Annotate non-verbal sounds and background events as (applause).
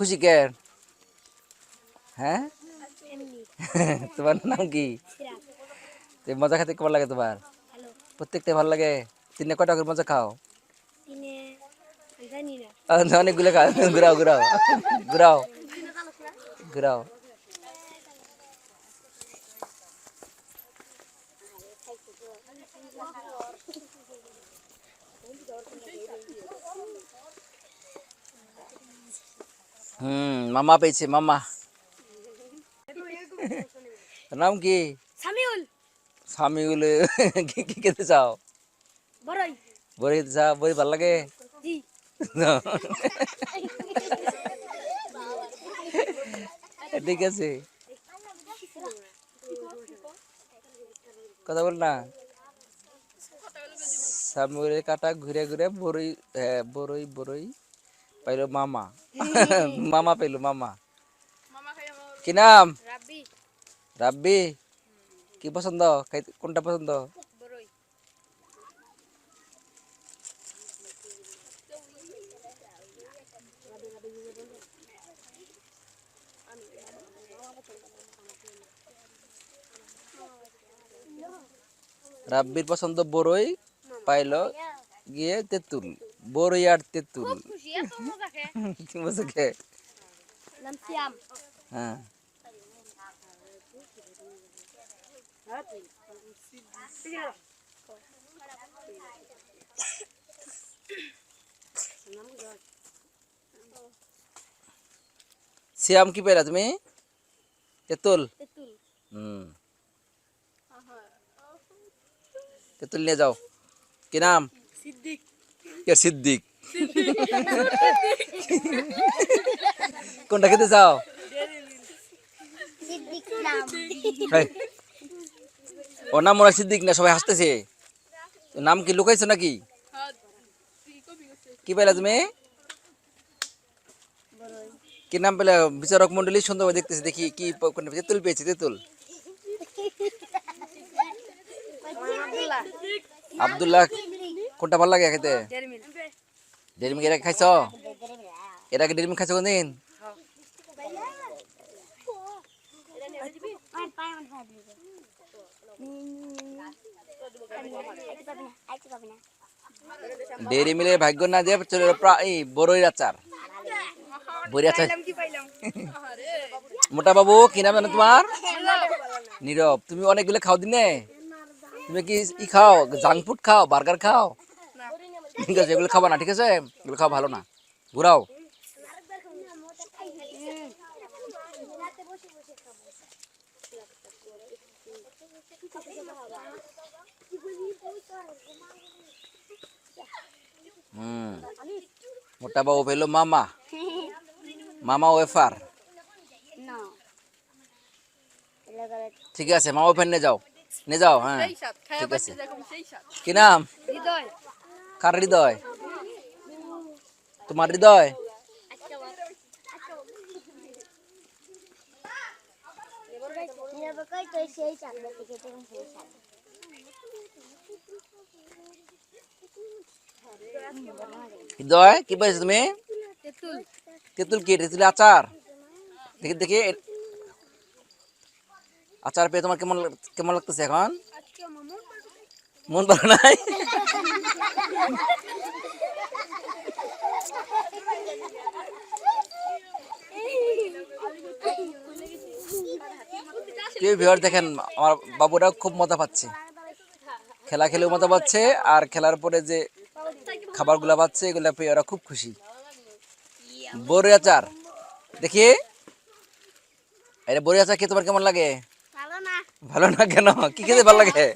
খুশি কেন হ্যাঁ? (laughs) তোমার নাম কি? মজা খেতে কেমন লাগে তোমার? প্রত্যেকটা ভালো লাগে? তিনে কটা করে মজা খাও? অনেকগুলো খাও। ঘুরাও ঘুরাও। (laughs) ঘুরাও। ঘুরাও। হুম মামা পেয়েছে মামা। নাম কি? সামিউল। স্বামীগুলো কি কি খেতে চাও? বড়ই বড়ি খেতে চাও? বড়ি ভালো লাগে? জি। ঠিক আছে। কথা বল না। সামনে কাটা ঘুরে ঘুরে বড়ই হ্যাঁ বড়ই বড়ই পাইলো মামা মামা পাইলো মামা কি নাম রাব্বি কি পছন্দ কোনটা পছন্দ রাব্বির পছন্দ বড়ই পাইলো গিয়ে তেঁতুল বড়ই আর তেঁতুল খুশি এত মজা খে কি বলছে কে নাম সিয়াম হ্যাঁ শ্যাম কি পেলা তুমি তেঁতুল তেতুল হুম তেঁতুল নিয়ে যাও কি নাম সিদ্দিক কে সিদ্দিক কোনটা খেতে চাও? সিদ্দিক নাম ওর মনে সিদ্দিক না সবাই হাসতেছে। নাম কি লুকাইছো নাকি? কি পাইলা তুমি? কি নাম পেলে বিচারক মন্ডলী সুন্দরভাবে দেখতেছি দেখি কি তেঁতুল পেয়েছি তেঁতুল। আব্দুল্লাহ আবদুল্লাহ কোনটা ভালো লাগে খেতে? মিল্ক এর আগে খাইছ এর আগে মিল্ক খাইছো কোনদিন ডেরি মিলের ভাগ্য না দিয়ে চলে এলো প্রা- এই বড়ই আচার বড়ি আচার মোটা বাবু কি নাম তোমার নীরব তুমি অনেকগুলো খাও দিনে তুমি কি ই খাও জাঙ্ক ফুড খাও বার্গার খাও ঠিক আছে এগুলো খাবা না ঠিক আছে? এগুলো খাওয়া ভালো না। ঘুরাও। হুম। মোটা বাবু পেল মামা। মামা ওয়েফার। ঠিক আছে মামা ওয়েফার নিয়ে যাও। নিয়ে যাও হ্যাঁ। ঠিক আছে। কি নাম? হৃদয়। কার হৃদয়? তোমার হৃদয়? হৃদয়, কি পাইছো তুমি? তেতুল কি? তেঁতুল আচার? দেখি দেখি। আচার পেয়ে তোমার কেমন কেমন লাগতেছে এখন? মন ভালো নাই? কেউ ভিউয়ার দেখেন আমার বাবুরা খুব মজা পাচ্ছে। খেলা খেলেও মজা পাচ্ছে আর খেলার পরে যে খাবারগুলো পাচ্ছে এগুলো পেয়ে ওরা খুব খুশি। বড়ি আচার। দেখি। এটা বড়ি আচার খেয়ে তোমার কেমন লাগে? ভালো না কেন? কি খেতে ভালো লাগে?